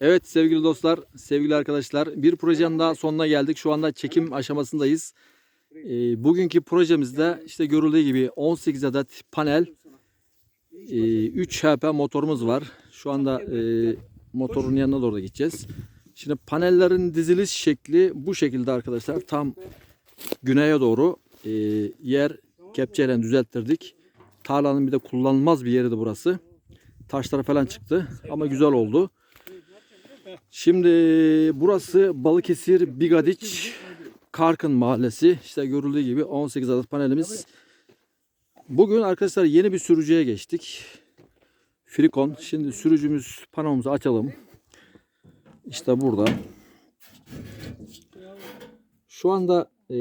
Evet sevgili dostlar, sevgili arkadaşlar bir projenin daha sonuna geldik. Şu anda çekim aşamasındayız. Ee, bugünkü projemizde işte görüldüğü gibi 18 adet panel, e, 3 HP motorumuz var. Şu anda e, motorun yanına doğru da gideceğiz. Şimdi panellerin diziliş şekli bu şekilde arkadaşlar. Tam güneye doğru e, yer kepçeyle düzelttirdik. Tarlanın bir de kullanılmaz bir yeri de burası. Taşlar falan çıktı ama güzel oldu. Şimdi burası Balıkesir Bigadiç Karkın Mahallesi. İşte görüldüğü gibi 18 adet panelimiz. Bugün arkadaşlar yeni bir sürücüye geçtik. Frikon. Şimdi sürücümüz panomuzu açalım. İşte burada. Şu anda e,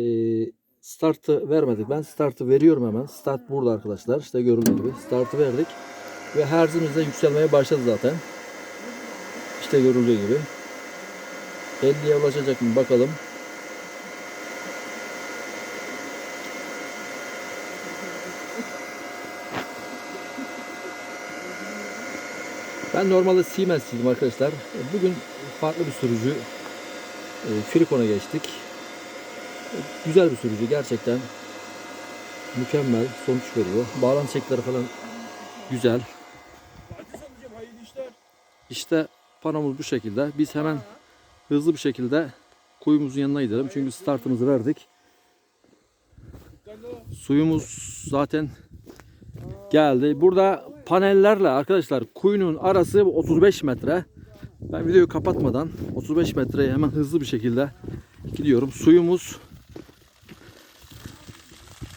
startı vermedik. Ben startı veriyorum hemen. Start burada arkadaşlar. İşte görüldüğü gibi startı verdik. Ve herzimiz de yükselmeye başladı zaten. İşte görüldüğü gibi. 50'ye ulaşacak mı bakalım. Ben normalde Siemens'ciydim arkadaşlar. Bugün farklı bir sürücü e, Frikon'a geçtik. Güzel bir sürücü gerçekten. Mükemmel sonuç veriyor. Bağlantı çekleri falan güzel. İşte panomuz bu şekilde. Biz hemen hızlı bir şekilde kuyumuzun yanına gidelim. Çünkü startımızı verdik. Suyumuz zaten geldi. Burada panellerle arkadaşlar kuyunun arası 35 metre. Ben videoyu kapatmadan 35 metreye hemen hızlı bir şekilde gidiyorum. Suyumuz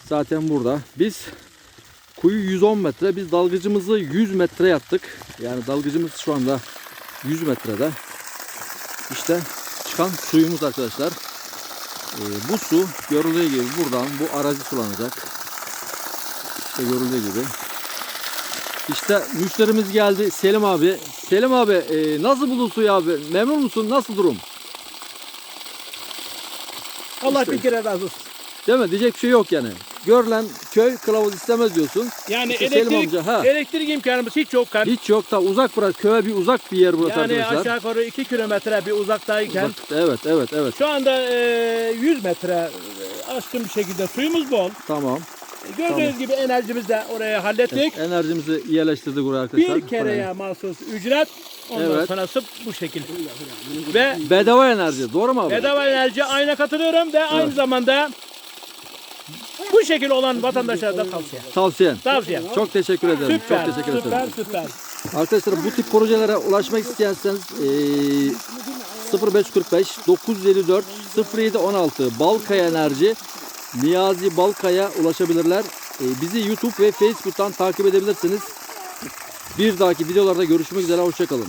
zaten burada. Biz kuyu 110 metre. Biz dalgıcımızı 100 metre yaptık. Yani dalgıcımız şu anda 100 metrede. İşte çıkan suyumuz arkadaşlar. Ee, bu su görüldüğü gibi buradan bu aracı sulanacak. İşte görüldüğü gibi. İşte müşterimiz geldi Selim abi. Selim abi e, nasıl buldun suyu abi? Memnun musun? Nasıl durum? Allah İşte. bir kere razı olsun. Değil mi? Diyecek bir şey yok yani. Görülen köy kılavuz istemez diyorsun. Yani İşte Selim elektrik, amca, ha. elektrik imkanımız hiç yok. Yani, Hiç yok da uzak bırak. Köye bir uzak bir yer burası yani arkadaşlar. aşağı yukarı 2 kilometre bir uzaktayken Uzak- Evet evet evet. şu anda e, 100 metre e, aşkın bir şekilde suyumuz bol. Tamam. E, Gördüğünüz gibi enerjimizi de oraya hallettik. Enerjimizi yerleştirdik buraya arkadaşlar. Bir kereye mahsus ücret. Ondan Evet. sonrası bu şekilde. Ve Bedava enerji. Doğru mu abi? bedava enerji ayna katılıyorum ve aynı Evet. zamanda bu şekilde olan vatandaşlara da tavsiye. Tavsiyen. Tavsiye. Çok teşekkür ederim. Süper, Çok teşekkür süper, ederim. süper. Arkadaşlar bu tip projelere ulaşmak isterseniz eee 0545 954 0716 Balkaya Enerji Niyazi Balkaya ulaşabilirler. Eee, bizi YouTube ve Facebook'tan takip edebilirsiniz. Bir dahaki videolarda görüşmek üzere. Hoşçakalın.